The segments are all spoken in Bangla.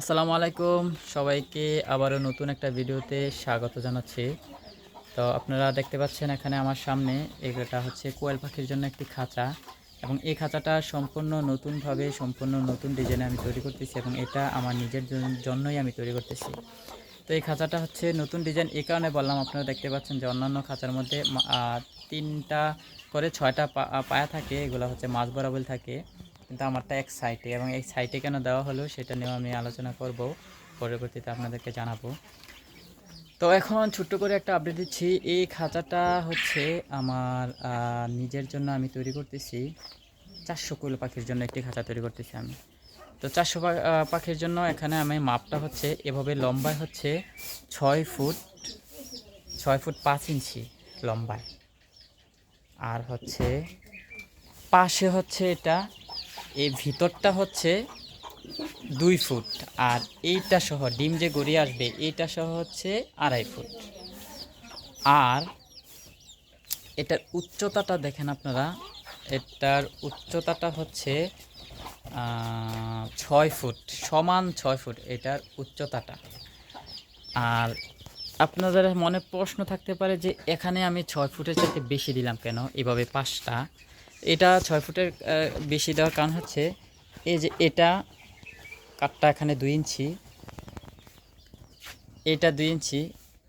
আসসালামু আলাইকুম। সবাইকে আবারও নতুন একটা ভিডিওতে স্বাগত জানাচ্ছি। তো আপনারা দেখতে পাচ্ছেন এখানে আমার সামনে এটা হচ্ছে কোয়েল পাখির জন্য একটি খাঁচা এবং এই খাঁচাটা সম্পূর্ণ নতুনভাবে, সম্পূর্ণ নতুন ডিজাইনে আমি তৈরি করতেছি এবং এটা আমার নিজের জন- জন্যই আমি তৈরি করতেছি। তো এই খাঁচাটা হচ্ছে নতুন ডিজাইন, এই কারণে বললাম আপনারা দেখতে পাচ্ছেন যে অন্যান্য খাঁচার মধ্যে তিনটা করে ছয়টা পায়া থাকে, এগুলো হচ্ছে মাছ বরাবর থাকে। কিন্তু আমারটা এক সাইটে এবং এই সাইটে কেন দেওয়া হলো সেটা নিয়েও আমি আলোচনা করব, পরবর্তীতে আপনাদেরকে জানাব। তো এখন ছোট্ট করে একটা আপডেট দিচ্ছি, এই খাঁচাটা হচ্ছে আমার নিজের জন্য আমি তৈরি করতেছি, চারশো কুল পাখির জন্য একটি খাঁচা তৈরি করতেছি আমি। তো চারশো পাখির জন্য এখানে আমি মাপটা হচ্ছে এভাবে লম্বায় হচ্ছে ছয় ফুট ছয় ফুট পাঁচ ইঞ্চি লম্বায়। আর হচ্ছে পাশে হচ্ছে এটা এই ভিতরটা হচ্ছে দুই ফুট আর এইটা সহ ডিম যে গড়িয়ে আসবে, এইটা সহ হচ্ছে আড়াই ফুট। আর এটার উচ্চতাটা দেখেন আপনারা, এটার উচ্চতাটা হচ্ছে ছয় ফুট, সমান ছয় ফুট এটার উচ্চতাটা। আর আপনাদের মনে প্রশ্ন থাকতে পারে যে এখানে আমি ছয় ফুটের চাইতে বেশি দিলাম কেন? এভাবে পাঁচটা এটা ছয় ফুটের বেশি দেওয়ার কারণ হচ্ছে এই যে এটা কাঠটা এখানে দুই ইঞ্চি, এটা দুই ইঞ্চি,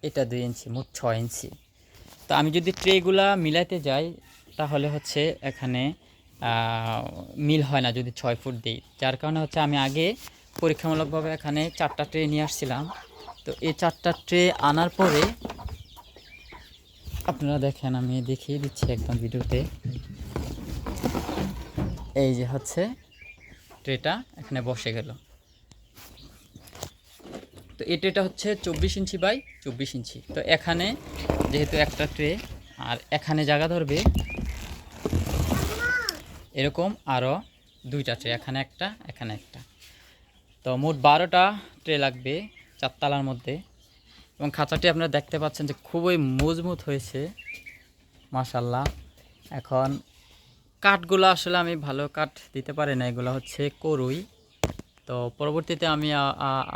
এটা দুই ইঞ্চি, মোট ছয় ইঞ্চি। তো আমি যদি ট্রেগুলা মিলাইতে যাই, তাহলে হচ্ছে এখানে মিল হয় না যদি ছয় ফুট দিই। যার কারণে হচ্ছে আমি আগে পরীক্ষামূলকভাবে এখানে চারটা ট্রে নিয়ে আসছিলাম। তো এই চারটা ট্রে আনার পরে, আপনারা দেখেন, আমি দেখিয়ে দিচ্ছি একদম ভিডিওতে। এই যে হচ্ছে ট্রেটা এখানে বসে গেল। তো এই ট্রেটা হচ্ছে চব্বিশ ইঞ্চি বাই চব্বিশ ইঞ্চি। তো এখানে যেহেতু একটা ট্রে, আর এখানে জায়গা ধরবে এরকম আরও দুইটা ট্রে, এখানে একটা এখানে একটা। তো মোট বারোটা ট্রে লাগবে চারতলার মধ্যে। এবং খাঁচাটি আপনারা দেখতে পাচ্ছেন যে খুবই মজবুত হয়েছে মাশাল্লাহ এখন কাঠগুলো আসলে আমি ভালো কাঠ দিতে পারি না, এগুলো হচ্ছে করুই তো পরবর্তীতে আমি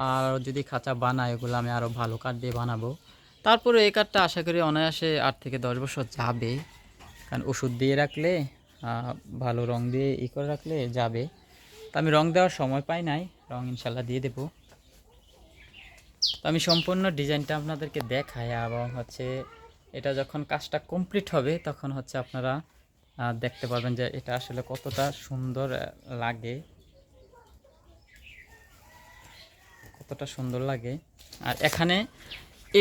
আর যদি খাঁচা বানাই, এগুলো আমি আরও ভালো কাঠ দিয়ে বানাবো। তারপরে এই কাঠটা আশা করি অনায়াসে আট থেকে দশ বছর যাবে। কারণ ওষুধ দিয়ে রাখলে ভালো রং দিয়ে ই করে রাখলে যাবে। তো আমি রং দেওয়ার সময় পাই নাই, রং ইনশাল্লাহ দিয়ে দেবো। তো আমি সম্পূর্ণ ডিজাইনটা আপনাদেরকে দেখাই, এবং হচ্ছে এটা যখন কাজটা কমপ্লিট হবে, তখন হচ্ছে আপনারা দেখতে পারবেন যে এটা আসলে কতটা সুন্দর লাগে। কতটা সুন্দর লাগে। আর এখানে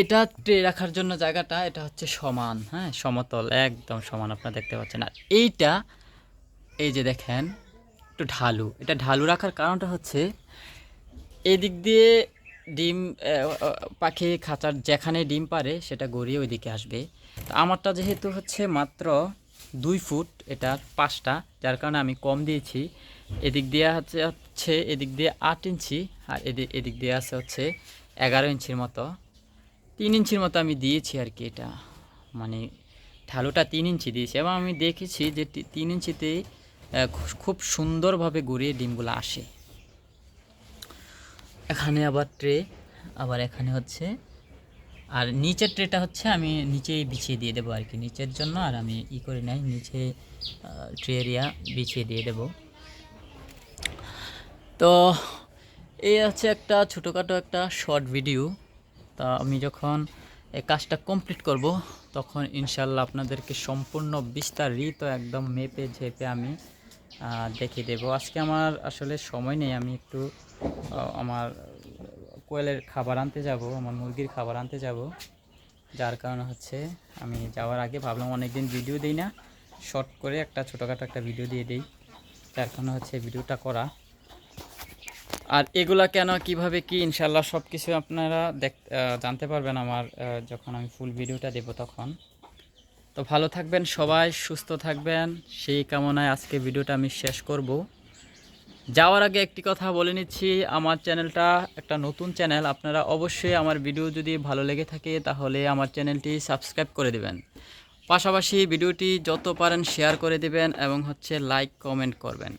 এটা ট্রে রাখার জন্য জায়গাটা, এটা হচ্ছে সমান হ্যাঁ সমতল, একদম সমান আপনারা দেখতে পাচ্ছেন। আর এইটা, এই যে দেখেন, একটু ঢালু। এটা ঢালু রাখার কারণটা হচ্ছে এদিক দিয়ে ডিম পাখি খাঁচার যেখানে ডিম পারে সেটা গড়িয়ে ওইদিকে আসবে। তো আমারটা যেহেতু হচ্ছে মাত্র দুই ফুট এটার পাঁচটা, যার কারণে আমি কম দিয়েছি। এদিক দিয়ে হচ্ছে হচ্ছে এদিক দিয়ে আট ইঞ্চি, আর এদিক এদিক দিয়ে আছে হচ্ছে এগারো ইঞ্চির মতো। তিন ইঞ্চির মতো আমি দিয়েছি আর কি এটা। মানে ঢালুটা তিন ইঞ্চি দিয়েছি এবং আমি দেখেছি যে তিন ইঞ্চিতেই খুব সুন্দরভাবে গড়িয়ে ডিমগুলো আসে। এখানে আবার ট্রে, আবার এখানে হচ্ছে আর নিচের ট্রেটা হচ্ছে আমি নিচেই বিছিয়ে দিয়ে দেবো আর কি নিচের জন্য আর আমি ই করে নাই, নিচে ট্রে এরিয়া বিছিয়ে দিয়ে দেবো। তো এই হচ্ছে একটা ছোটোখাটো একটা শর্ট ভিডিও তা আমি যখন এই কাজটা কমপ্লিট করব, তখন ইনশাল্লাহ আপনাদেরকে সম্পূর্ণ বিস্তারিত একদম মেপে ঝেপে আমি দেখিয়ে দেবো। আজকে আমার আসলে সময় নেই, আমি একটু আমার কোয়েলের খাবার আনতে যাব, আমার মুরগির খাবার আনতে যাব। যার কারণে হচ্ছে, আমি যাওয়ার আগে ভাবলাম অনেকদিন ভিডিও দিই না শর্ট করে একটা ছোটোখাটো একটা ভিডিও দিয়ে দিই। যার কারণে হচ্ছে ভিডিওটা করা। আর এগুলা কেন, কীভাবে কি ইনশাল্লাহ সব কিছু আপনারা দেখ জানতে পারবেন আমার যখন আমি ফুল ভিডিওটা দেব তখন। তো ভালো থাকবেন সবাই, সুস্থ থাকবেন। সেই কামনায় আজকে ভিডিওটা আমি শেষ করব। যাওয়ার আগে একটি কথা বলে নিচ্ছি, আমার চ্যানেলটা একটা নতুন চ্যানেল, আপনারা অবশ্যই আমার ভিডিও যদি ভালো লেগে থাকে তাহলে আমার চ্যানেলটি সাবস্ক্রাইব করে দেবেন। পাশাপাশি ভিডিওটি যত পারেন শেয়ার করে দেবেন এবং হচ্ছে লাইক, কমেন্ট করবেন।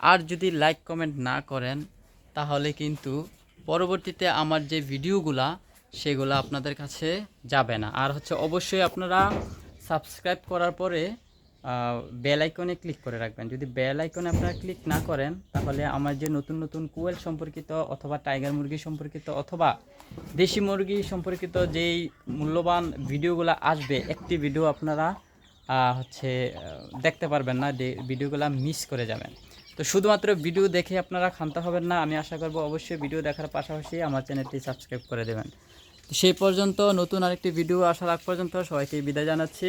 আর যদি লাইক, কমেন্ট না করেন, তাহলে কিন্তু পরবর্তীতে আমার যে ভিডিওগুলা, সেগুলো আপনাদের কাছে যাবে না। আর হচ্ছে অবশ্যই আপনারা সাবস্ক্রাইব করার পরে বেল আইকনে ক্লিক করে রাখবেন। যদি বেল আইকনে আপনারা ক্লিক না করেন, তাহলে আমার যে নতুন নতুন কোয়েল সম্পর্কিত অথবা টাইগার মুরগি সম্পর্কিত অথবা দেশি মুরগি সম্পর্কিত যেই মূল্যবান ভিডিওগুলো আসবে, একটি ভিডিও আপনারা হচ্ছে দেখতে পারবেন না ভিডিওগুলো মিস করে যাবেন। তো শুধুমাত্র ভিডিও দেখে আপনারা ক্ষান্ত হবেন না, আমি আশা করব অবশ্যই ভিডিও দেখার পাশাপাশি আমার চ্যানেলটি সাবস্ক্রাইব করে দেবেন। সেই পর্যন্ত নতুন আরেকটি ভিডিও আসার আগ পর্যন্ত সবাইকে বিদায় জানাচ্ছি।